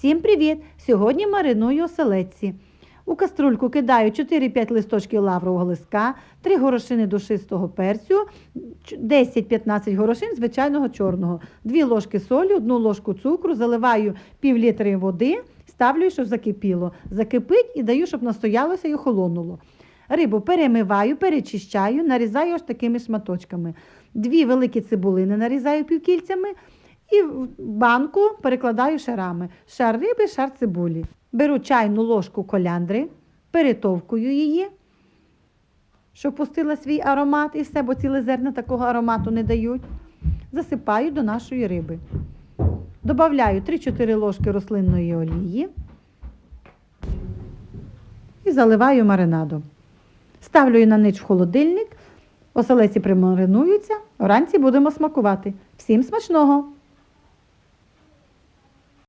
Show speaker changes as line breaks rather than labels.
Всім привіт! Сьогодні мариную оселедці. У каструльку кидаю 4-5 листочків лаврового листка, 3 горошини душистого перцю, 10-15 горошин звичайного чорного, 2 ложки солі, 1 ложку цукру, заливаю пів літри води, ставлю, щоб закипіло. Закипить і даю, щоб настоялося і охолонуло. Рибу перемиваю, перечищаю, нарізаю ось такими шматочками. Дві великі цибулини нарізаю півкільцями і в банку перекладаю шарами. Шар риби, шар цибулі. Беру чайну ложку коляндри, перетовкую її, щоб пустила свій аромат і все, бо ціле зерна такого аромату не дають. Засипаю до нашої риби. Добавляю 3-4 ложки рослинної олії і заливаю маринадом. Ставлю на ніч в холодильник, оселеці примаринуються, вранці будемо смакувати. Всім смачного!